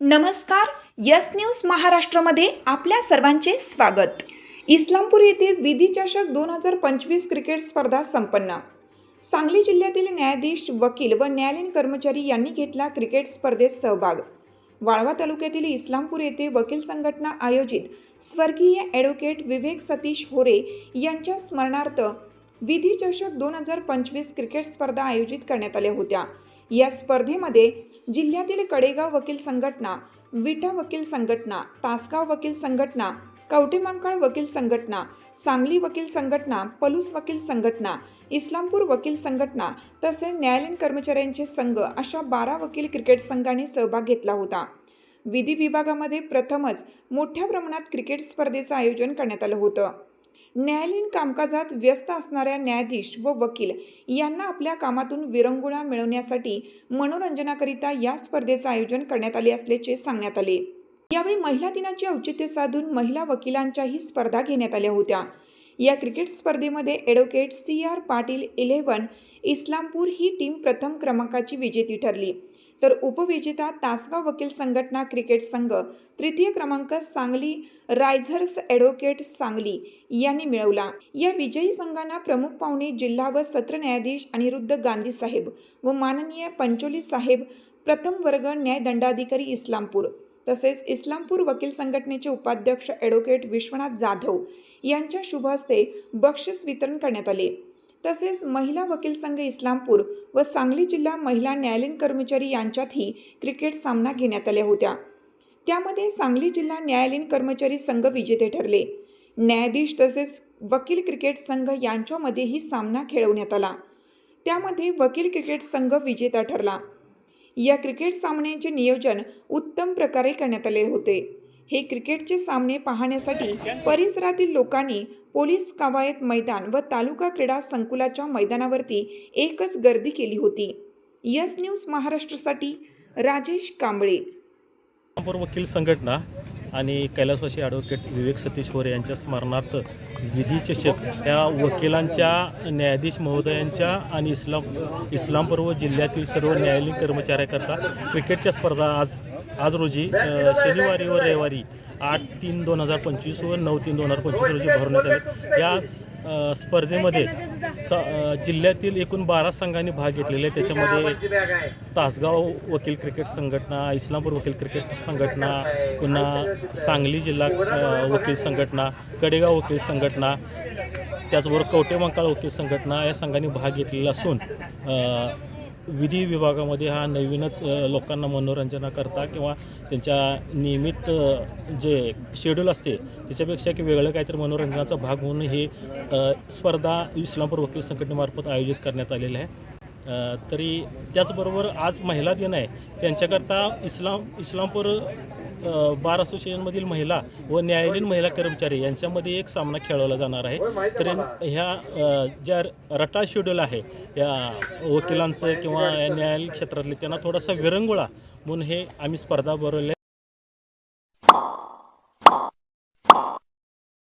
नमस्कार yes news महाराष्ट्रामध्ये आपल्या सर्वांचे स्वागत. इस्लामपूर येथे विधी चषक दोन हजार पंचवीस क्रिकेट स्पर्धा संपन्न. सांगली जिल्ह्यातील न्यायाधीश वकील व न्यायालयीन कर्मचारी यांनी घेतला क्रिकेट स्पर्धेत सहभाग. वाळवा तालुक्यातील इस्लामपूर येथे वकील संघटना आयोजित स्वर्गीय ॲडव्होकेट विवेक सतीश होरे यांच्या स्मरणार्थ विधी चषक दोन हजार पंचवीस क्रिकेट स्पर्धा आयोजित करण्यात आल्या होत्या. या स्पर्धेमध्ये जिल्ह्यातील कडेगाव वकील संघटना विटा वकील संघटना तासगाव वकील संघटना कवटेमांकाळ वकील संघटना सांगली वकील संघटना पलूस वकील संघटना इस्लामपूर वकील संघटना तसेच न्यायालयीन कर्मचाऱ्यांचे संघ अशा बारा वकील क्रिकेट संघाने सहभाग घेतला होता. विधी विभागामध्ये प्रथमच मोठ्या प्रमाणात क्रिकेट स्पर्धेचं आयोजन करण्यात आलं होतं. न्यायालयीन कामकाजात व्यस्त असणाऱ्या न्यायाधीश व वकील यांना आपल्या कामातून विरंगुळा मिळवण्यासाठी मनोरंजनाकरिता या स्पर्धेचं आयोजन करण्यात आले असल्याचे सांगण्यात आले. यावेळी महिला दिनाचे औचित्य साधून महिला वकिलांच्याही स्पर्धा घेण्यात आल्या होत्या. या क्रिकेट स्पर्धेमध्ये advocate C R Patil eleven Islampur ही टीम प्रथम क्रमांकाची विजेती ठरली. तर उपविजेता तासगाव वकील संघटना क्रिकेट संघ तृतीय क्रमांक सांगली रायझर्स ॲडव्होकेट सांगली यांनी मिळवला. या विजयी संघांना प्रमुख पाहुणे जिल्हा व सत्र न्यायाधीश अनिरुद्ध गांधी साहेब व माननीय पंचोली साहेब प्रथम वर्ग न्यायदंडाधिकारी इस्लामपूर तसेच इस्लामपूर वकील संघटनेचे उपाध्यक्ष ॲडव्होकेट विश्वनाथ जाधव यांच्या शुभ हस्ते बक्षीस वितरण करण्यात आले. तसेच महिला वकील संघ इस्लामपूर व सांगली जिल्हा महिला न्यायालयीन कर्मचारी यांच्यातही क्रिकेट सामना घेण्यात आल्या होत्या. त्यामध्ये सांगली जिल्हा न्यायालयीन कर्मचारी संघ विजेते ठरले. न्यायाधीश तसेच वकील क्रिकेट संघ यांच्यामध्येही सामना खेळवण्यात आला. त्यामध्ये वकील क्रिकेट संघ विजेता ठरला. या क्रिकेट सामन्यांचे नियोजन उत्तम प्रकारे करण्यात आले होते. हे क्रिकेटचे सामने पाहण्यासाठी परिसरातील लोकांनी पोलीस कवायत मैदान व तालुका क्रीडा संकुलाच्या मैदानावरती एकच गर्दी केली होती. यस न्यूज महाराष्ट्रासाठी राजेश कांबळे. वकील संघटना आणि कैलासवासी ॲडव्होकेट विवेक सतीश होरे यांच्या स्मरणार्थ विधी चषक या वकिलांच्या न्यायाधीश महोदयांच्या आणि इस्लाम इस्लामपूर व जिल्ह्यातील सर्व न्यायालयीन कर्मचाऱ्याकरता क्रिकेटच्या स्पर्धा आज आज रोजी शनिवारी व रविवारी आठ तीन दोन हजार पंचवीस व नऊ तीन दोन हजार पंचवीस रोजी भरवण्यात आले या स्पर्धेमध्ये त जिल्ह्यातील एकूण बारा संघांनी भाग घेतलेले आहे. त्याच्यामध्ये तासगाव वकील क्रिकेट संघटना इस्लामपूर वकील क्रिकेट संघटना पुन्हा सांगली जिल्हा वकील संघटना कडेगाव वकील संघटना त्याचबरोबर कवटेमंकाळ वकील संघटना या संघांनी भाग घेतलेला असून विधी विभागामध्ये हा नवीनच लोकांना लोकांना मनोरंजनाकरता किंवा त्यांच्या नियमित जे शेड्यूल असते त्याच्यापेक्षा की वेगळं काहीतरी मनोरंजनाचा भाग म्हणून ही स्पर्धा इस्लामपूर वकील संघटनेमार्फत आयोजित करण्यात आलेलं आहे. तरी त्याचबरोबर आज महिला दिन आहे. त्यांच्याकरता इस्लाम इस्लामपूर बार असोसिएशनमधील महिला व न्यायालयीन महिला कर्मचारी यांच्यामध्ये एक सामना खेळवला जाणार आहे. तर ह्या ज्या रटा शेड्यूल आहे या वकिलांचं किंवा या न्यायालयीन क्षेत्रातले त्यांना थोडासा विरंगुळा म्हणून हे आम्ही स्पर्धा भरवल्या